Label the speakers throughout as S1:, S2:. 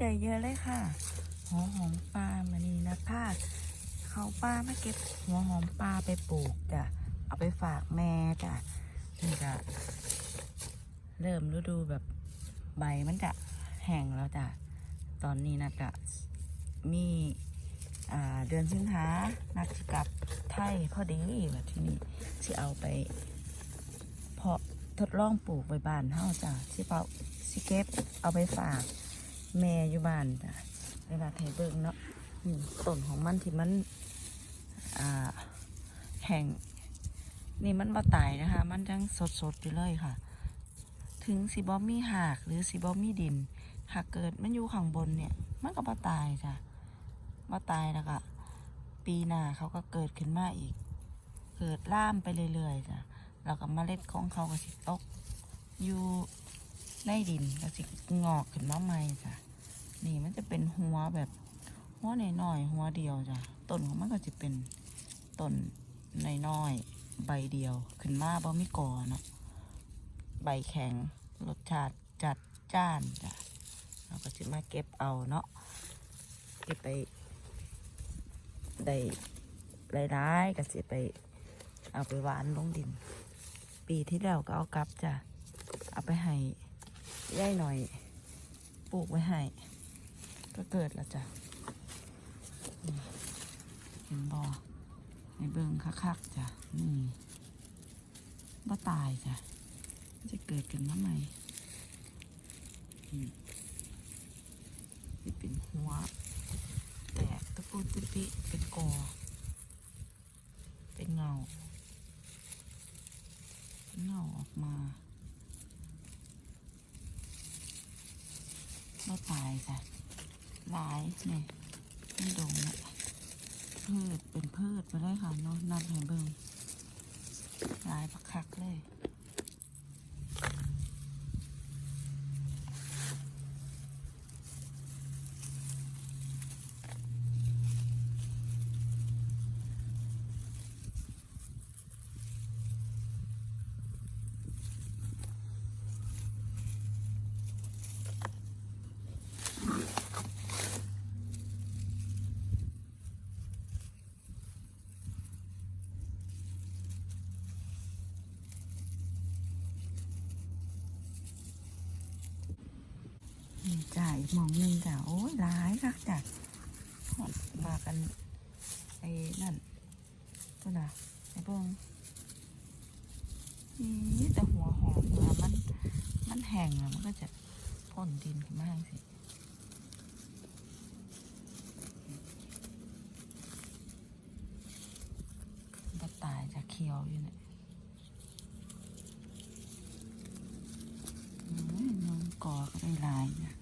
S1: ได้เยอะเลยค่ะ หัวหอมปลามานี่นะพาเขาป้ามาเก็บหัวหอมปลาไปปลูกจ้ะ เอาไปฝากแม่จ้ะนี่จะเริ่มฤดูแบบใบมันจะแห้งแล้วจ้ะ ตอนนี้นะกะมีเดือนสิงหานักสิกลับไทยพอดีแบบที่นี่สิเอาไป เพาะทดลองปลูกไว้บ้านเฮาจ้ะสิเปาสิเก็บเอาไปฝาก แม่อยู่บ้านจ้ะเวลาไทยเบิ่งเนาะต้นของมันที่มันแห้งนี่มันบ่ตายนะคะ มันยังสดๆอยู่เลยค่ะ ถึงสีบอมมีหากหรือสีบอมมีดิน หากเกิดมันอยู่ข้างบนเนี่ย มันก็บ่ตายจ้ะบ่ตายแล้วก็ปีหน้าเขาก็เกิดขึ้นมาอีก เกิดล่ามไปเรื่อยๆจ้ะแล้วก็เมล็ดของเขาก็สิตกอยู่ในดินก็สิงอกขึ้นมาใหม่จ้ะ นี่มันจะเป็นหัวแบบหัวหน้อยๆหัวเดียวจ้ะต้นของมันก็จะเป็นต้นน้อยๆใบเดียว ขึ้นมาบ่มีกอเนาะใบแข็งรสชาติจัดจ้านจ้ะเราก็จะมาเก็บเอาเนาะเก็บไปได้หลายๆก็จะไป เอาไปหวานลงดิน ปีที่แล้วก็เอากลับจ้ะเอาไปให้ย่ายหน่อยปลูกไว้ให้ ก็เกิดล้วจ้ะเห็นบอในเบิงคักๆจ้ะนี่บ่ตายจ้ะจะเกิดขึ้นมาใหม่อืมนี่เป็นหัว แตกตะปูติปิเป็นกอ เป็นเงาเป็นเงาออกมาไม่ตายจ้ะ หลายเนี่ยไม่ดงเนี่ยพืชเป็นพืชไปเลยค่ะเนาะนับให้เบิ่งหลายประคักเลย มองหนึ่งจ้าโอ้ยหลายคักจ้ะมากันไอ้นั่นตัวน่ะไอ้เบิ้งนี่แต่หัวหอมเวมันมันแห้งอะมันก็จะพ่นดินขึ้นมาสิมันตายจะเขียวอยู่เนี่ยอืมนงกอก็ได้ลายนะ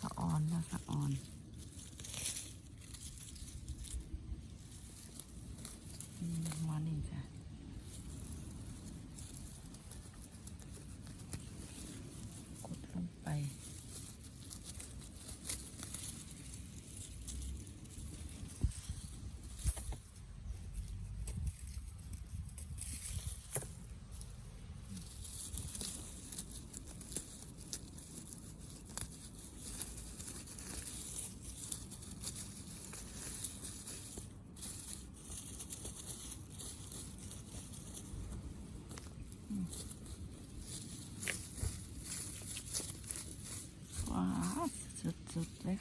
S1: สะ อนนะคะออนอืมหัวนี่จ้ะกดลงไป ว้าว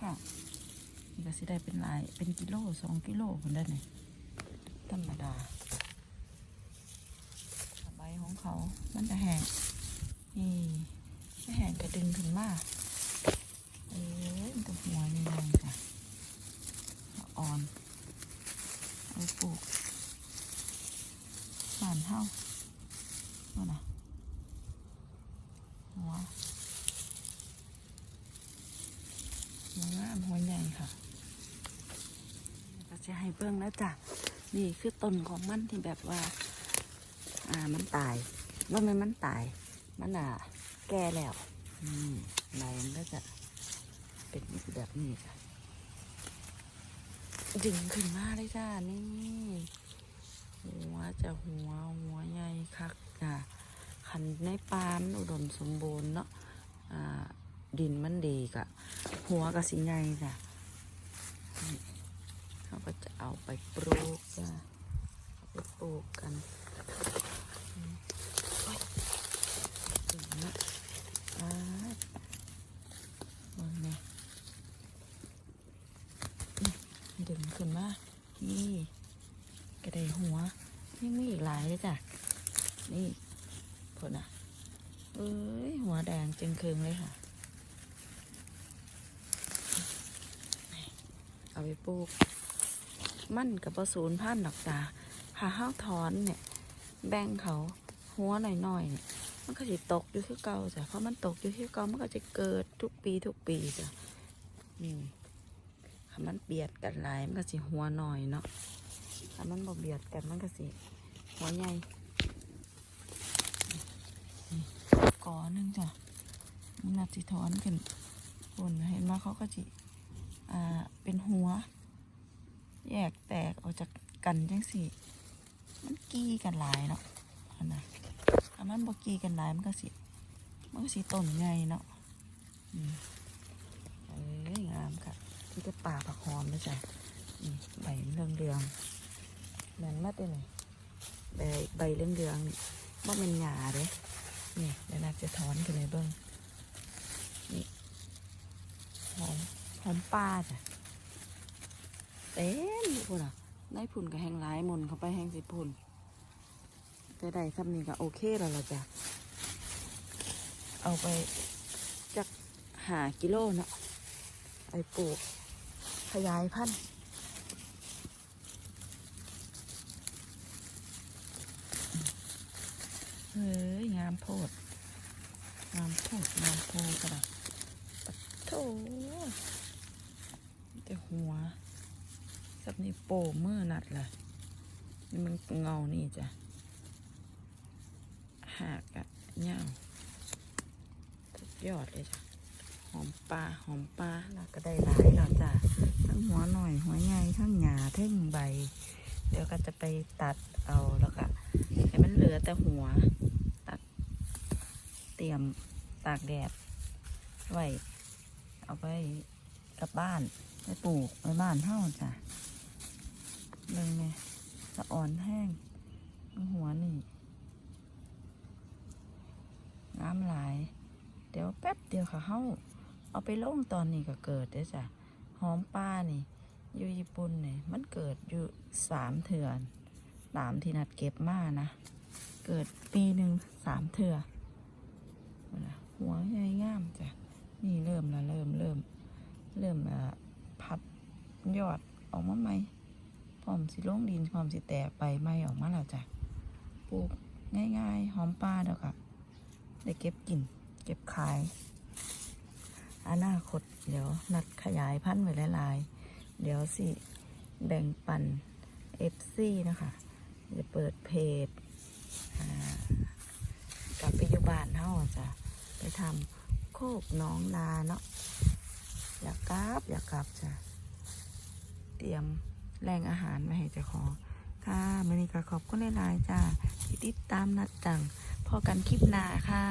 S1: สุดๆเลยค่ะนี่ก็สิได้เป็นหลายเป็นกิโลสองกิโลคนได้เนี่ยธรรมดาใบของเขา มันจะแห้งนี่ไม่แห้งก็ดึงขึ้นมาเอ้ยตัวหัวนี่เลยจ้ะอ่อนเอาปปลูกสานเท่าว่านะหัว หัวงามหัวใหญ่ค่ะก็จะให้ เบิ้งแล้วจ้ะนี่คือต้นของมันที่แบบว่า อ่ามันตายว่ามันมันตาย มันอะ แก่แล้วอืมใบมันก็จะเป็นแบบนี้ค่ะดึงขึ้นมาเลยจ้านี่หัวจะหัวหัวใหญ่คักจ้ะขันในปามันอุดมสมบูรณ์เนาะอ่าดินมันดีกะหัวกะสิใหญ่จ้ะ ก็จะเอาไปปลูกจ้ะไปปลูกกันถึงนะอ่าเบิ่งแม่นี่ดึงขึ้นมา นี่กระไดหัวยังมีอีกหลายเลยจ้ะ นี่ผลอะ เอ้ย หัวแดงจึงเคืองเลยค่ะ เอาไปปลูก มันกับประสูนพันธุ์ดอกตาหาห้าวถอนเนี่ย แบ่งเขาหัวหน่อยๆเนี่ยมันก็จะตกอยู่ที่เก่าจ้ะเพราะมันตกอยู่ที่เก่ามันก็จะเกิดทุกปีทุกปีจ้ะนี่ถ้ามันเบียดกันหลายมันก็สิหัวหน่อยเนาะถ้ามันบ่เบียดกันมันก็สิหัวใหญ่นี่อหนึงจ้ะมันนัดสิถอนขึ้นคนเห็นว่าเขาก็จิอ่าเป็นหัว แยกแตกออกจากกันจังสิมันกี้กันหลายเนาะอันนะถ้ามันบกี้กันหลายมันก็สิมันก็สิต้นใหญ่เนาะอืมเอ้ยงามค่ะที่จะป่าผักหอมนะจ๊ะใบเรืองเรืองๆแมันมาแต่ไหนใบใบเรืองเรืองว่ามันหยาเด้นี่เดี๋ยวนักจะถอนกันเลยเบิ้งนี่หอมหอมปลาจ้ะ เต็มอยู่พุ่นอะได้พุ่นกับแห้งหลายมนเข้าไปแห้งสิพุ่นแต่ได้ซ้ำนี่ก็โอเคแล้วล่ะจ้ะเอาไปจากหากิโลเนาะไปปลูกขยายพันธุ์เฮ้ย งามโพด งามโพด งามโพดกระดับปะโถแต่หัว สับนี่โปเมื่อนัดเลยนี่มันเงานี่จ้ะหากอะเงาสุดยอดเลยจ้ะ หอมปลาหอมปลาแล้วก็ได้หลายแล้วจ้ะ ทั้งหัวหน่อยหัวใหญ่ทั้งหญ้าทั้งใบ เดี๋ยวก็จะไปตัดเอาแล้วก็ให้มันเหลือแต่หัว ตัด เตรียมตากแดดไว้เอาไปกลับบ้านไปปลูกไว้บ้านเท่าจ้ะ เบิ่งไงสะอ่อนแห้งหัวนี่น้ำหลาย เดี๋ยวแป๊บเดียวค่ะเฮาเอาไปลงตอนนี้ก็เกิดเด้จ้ะหอมป้านี่ อยู่ญี่ปุ่นนี่มันเกิดอยู่สามเถื่อนตามที่นัดเก็บมานะ เกิดปีหนึ่งสามเถื่อนั่นน่ะหัวใหญ่งามจ้ะนี่เริ่มล้วเริ่มเริ่ม เริ่มพับยอดออกมาใหม พร้อมสิลงดินพร้อมสิแตกไปใหม่ออกมาแล้วจ้ะปลูกง่ายๆหอมป้าเด้อค่ะได้เก็บกิน เก็บขายอนาคตเดี๋ยวนัดขยายพันธุ์ไว้หลายๆ เดี๋ยวสิแบ่งปันเอฟซีนะคะจะเปิดเพจกลับไปอยู่บ้านเฮาจะไปทำโคกน้องนาเนาะอยากกลับอยากกลับจ้ะเตรียม แรงอาหารมาให้เจ้าของค่ะมื่อนี้ก็ขอบคุณหลายๆจ้าที่ติดตามนัดจังพอกันคลิปหน้าค่ะ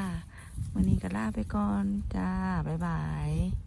S1: มันนี้ก็ลาไปก่อนจ้าบ๊ายบาย